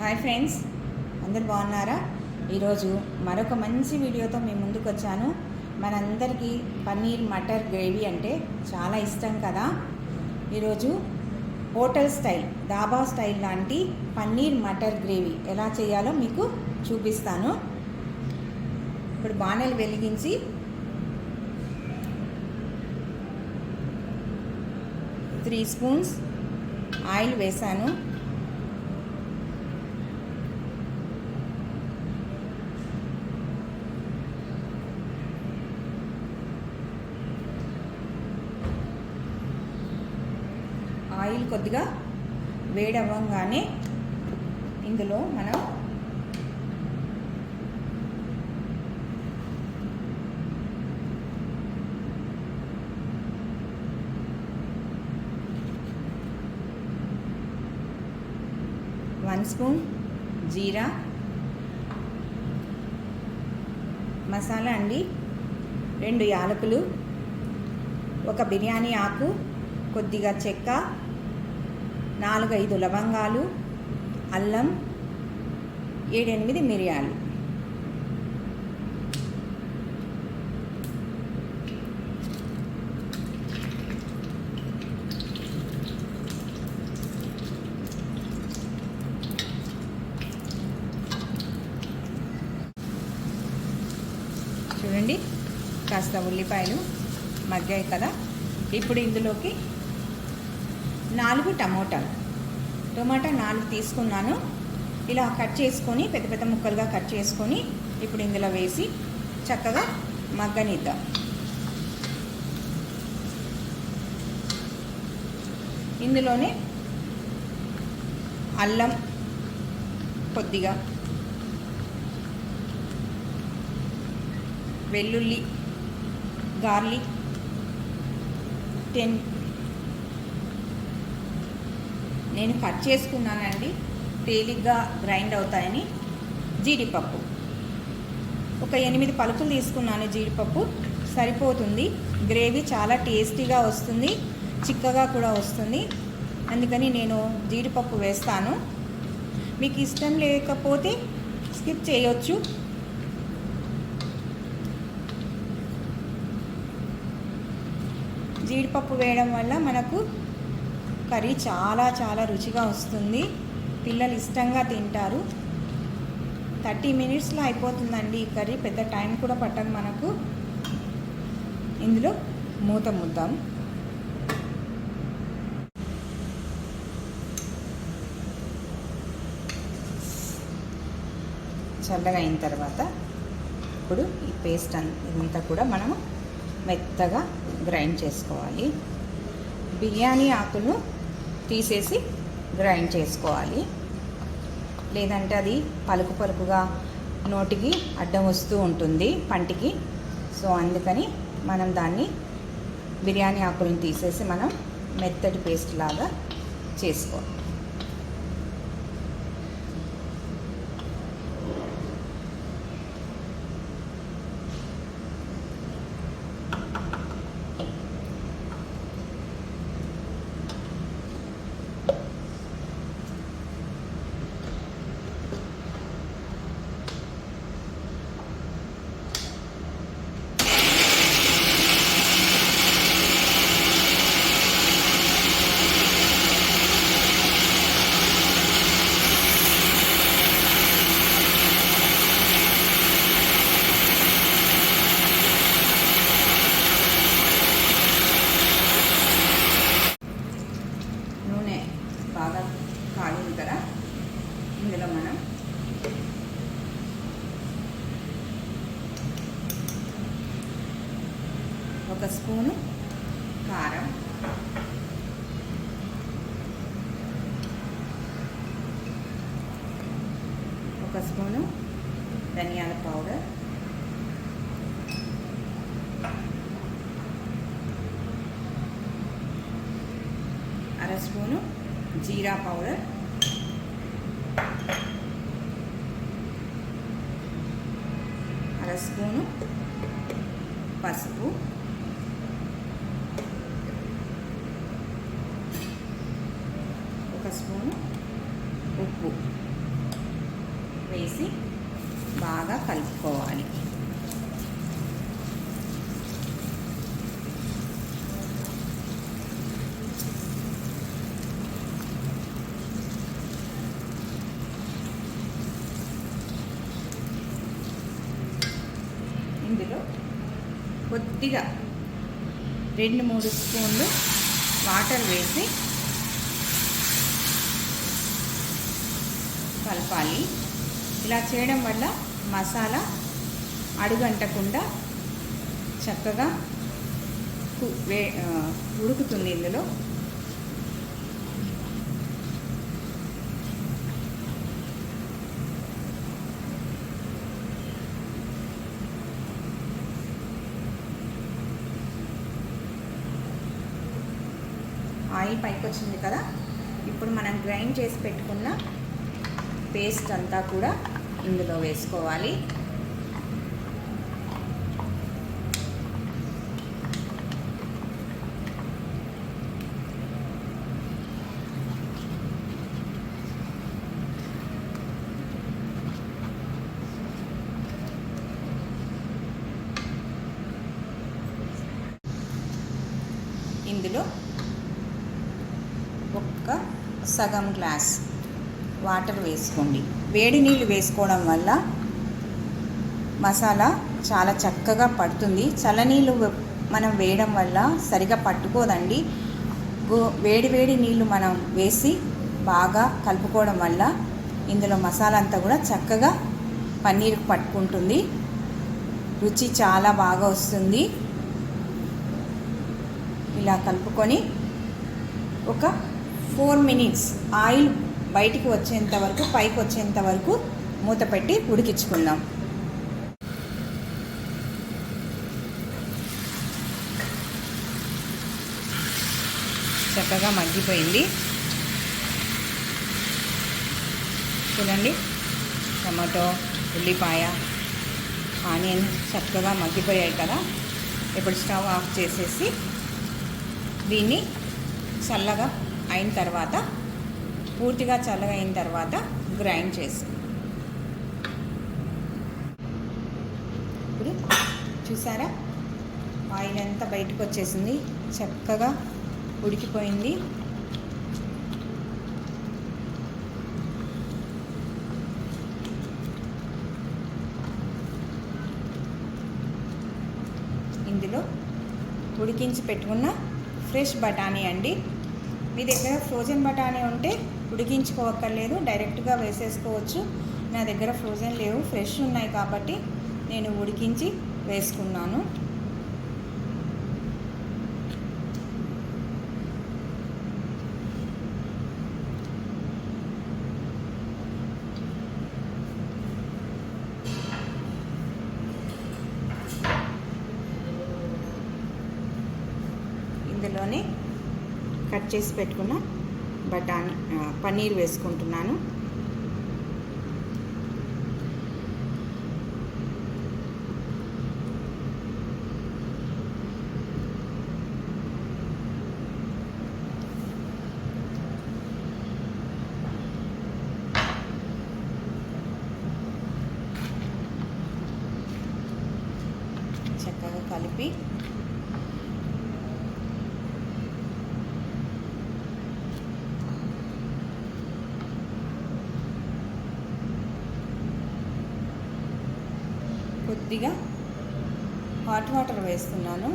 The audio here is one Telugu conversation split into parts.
హాయ్ ఫ్రెండ్స్ అందరు బాగున్నారా? ఈరోజు మరొక మంచి వీడియోతో మేము ముందుకు వచ్చాను. మనందరికీ పన్నీర్ మటర్ గ్రేవీ అంటే చాలా ఇష్టం కదా? ఈరోజు హోటల్ స్టైల్ దాబా స్టైల్ లాంటి పన్నీర్ మటర్ గ్రేవీ ఎలా చేయాలో మీకు చూపిస్తాను. ఇప్పుడు బాణలు వెలిగించి త్రీ స్పూన్స్ ఆయిల్ వేసాను ఆయిల్ కొద్దిగా వేడవ్వగానే ఇందులో మనం వన్ స్పూన్ జీరా మసాలా అండి రెండు యాలకులు ఒక బిర్యానీ ఆకు కొద్దిగా చెక్క నాలుగైదు లవంగాలు అల్లం ఏడెనిమిది మిరియాలు. చూడండి కాస్త ఉల్లిపాయలు మగ్గాయి కదా. ఇప్పుడు ఇందులోకి నాలుగు టమోటాలు. టమాటా నాలుగు తీసుకున్నాను. ఇలా కట్ చేసుకొని పెద్ద పెద్ద ముక్కలుగా కట్ చేసుకొని ఇప్పుడు ఇందులో వేసి చక్కగా మగ్గనిద్దాం. ఇందులోనే అల్లం కొద్దిగా వెల్లుల్లి గార్లిక్ టెన్ నేను కట్ చేసుకున్నానండి. తేలిగ్గా గ్రైండ్ అవుతాయని జీడిపప్పు. ఒక ఎనిమిది పలుకులు తీసుకున్నాను జీడిపప్పు. సరిపోతుంది. గ్రేవీ చాలా టేస్టీగా వస్తుంది. చిక్కగా కూడా వస్తుంది. అందుకని నేను జీడిపప్పు వేస్తాను. మీకు ఇష్టం లేకపోతే స్కిప్ చేయొచ్చు. జీడిపప్పు వేయడం వల్ల మనకు కర్రీ చాలా చాలా రుచిగా వస్తుంది. పిల్లలు ఇష్టంగా తింటారు. థర్టీ మినిట్స్లో అయిపోతుందండి ఈ కర్రీ. పెద్ద టైం కూడా పట్టదు మనకు. ఇందులో మూత ముద్దాం. చల్లగా అయిన తర్వాత ఇప్పుడు ఈ పేస్ట్ అంతా కూడా మనము మెత్తగా గ్రైండ్ చేసుకోవాలి. బిర్యానీ ఆకులు తీసేసి గ్రైండ్ చేసుకోవాలి. లేదంటే అది పలుకు పలుకుగా నోటికి అడ్డం వస్తూ ఉంటుంది పంటికి. సో అందుకని మనం దాన్ని బిర్యానీ ఆకులను తీసేసి మనం మెత్తటి పేస్ట్ లాగా చేసుకోవాలి నూనె బాగా కాగింది కదా ఇందులో మనం ఒక స్పూను కారం. ఒక స్పూను ధనియాల పౌడర్. అర స్పూను జీరా పౌడర్. అర స్పూను పసుపు. ఒక స్పూను ఉప్పు వేసి బాగా కలుపుకోవాలి. ఇందులో కొద్దిగా రెండు మూడు స్పూన్లు వాటర్ వేసి కలపాలి. ఇలా చేయడం వల్ల మసాలా అడుగంటకుండా చక్కగా వే ఉడుకుతుంది ఇందులో. ఆయిల్ పైకి వచ్చింది కదా. ఇప్పుడు మనం గ్రైండ్ చేసి పెట్టుకున్న పేస్ట్ అంతా కూడా ఇందులో వేసుకోవాలి. ఇందులో ఒక్క సగం గ్లాస్ వాటర్ వేసుకోండి. వేడి నీళ్ళు వేసుకోవడం వల్ల మసాలా చాలా చక్కగా పడుతుంది. చల్లనీళ్ళు మనం వేయడం వల్ల సరిగా పట్టుకోదండి. గో- వేడి వేడి నీళ్ళు మనం వేసి బాగా కలుపుకోవడం వల్ల ఇందులో మసాలా అంతా కూడా చక్కగా పన్నీర్ పట్టుకుంటుంది. రుచి చాలా బాగా వస్తుంది. ఇలా కలుపుకొని ఒక ఫోర్ మినిట్స్ ఆయిల్ బయటికి వచ్చేంత వరకు పైకి వచ్చేంత వరకు మూత పెట్టి ఉడికించుకుందాం. చక్కగా మగ్గిపోయింది. చూడండి టమాటో ఉల్లిపాయ ఆనియన్ చక్కగా మగ్గిపోయాయి కదా. ఇప్పుడు స్టవ్ ఆఫ్ చేసేసి దీన్ని చల్లగా అయిన తర్వాత పూర్తిగా చల్లగైన అయిన తర్వాత గ్రైండ్ చేసి ఇప్పుడు చూసారా? ఆయిల్ అంతా బయటకు వచ్చేసింది. చక్కగా ఉడికిపోయింది. ఇందులో ఉడికించి పెట్టుకున్న ఫ్రెష్ బఠానీ అండి. మీ దగ్గర ఫ్రోజన్ బఠానీ ఉంటే ఉడికించుకోవక్కర్లేదు డైరెక్ట్గా వేసేసుకోవచ్చు. నా దగ్గర ఫ్రోజన్ లేవు. ఫ్రెష్ ఉన్నాయి కాబట్టి నేను ఉడికించి వేసుకున్నాను. ఇందులోనే కట్ చేసి పెట్టుకున్న బఠానీ పన్నీర్ వేసుకుంటున్నాను చక్కగా కలిపి కొద్దిగా హాట్ వాటర్ వేస్తున్నాను.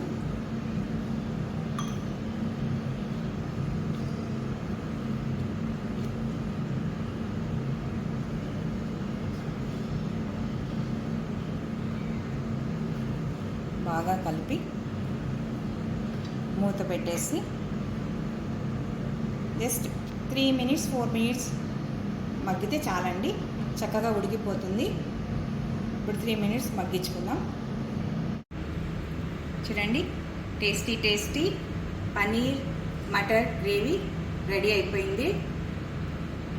బాగా కలిపి మూత పెట్టేసి just three minutes four minutes మగ్గితే చాలండి. చక్కగా ఉడికిపోతుంది. ఇప్పుడు త్రీ మినిట్స్ మగ్గించుకుందాం. చూడండి tasty tasty paneer matar gravy ready అయిపోయింది.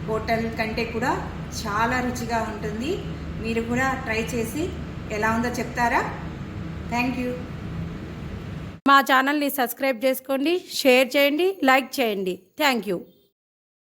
హోటల్ కంటే కూడా చాలా రుచిగా ఉంటుంది. మీరు కూడా ట్రై చేసి ఎలా ఉందో చెప్తారా? థ్యాంక్ యూ మా ఛానల్ని సబ్స్క్రైబ్ చేసుకోండి షేర్ చేయండి లైక్ చేయండి. Thank you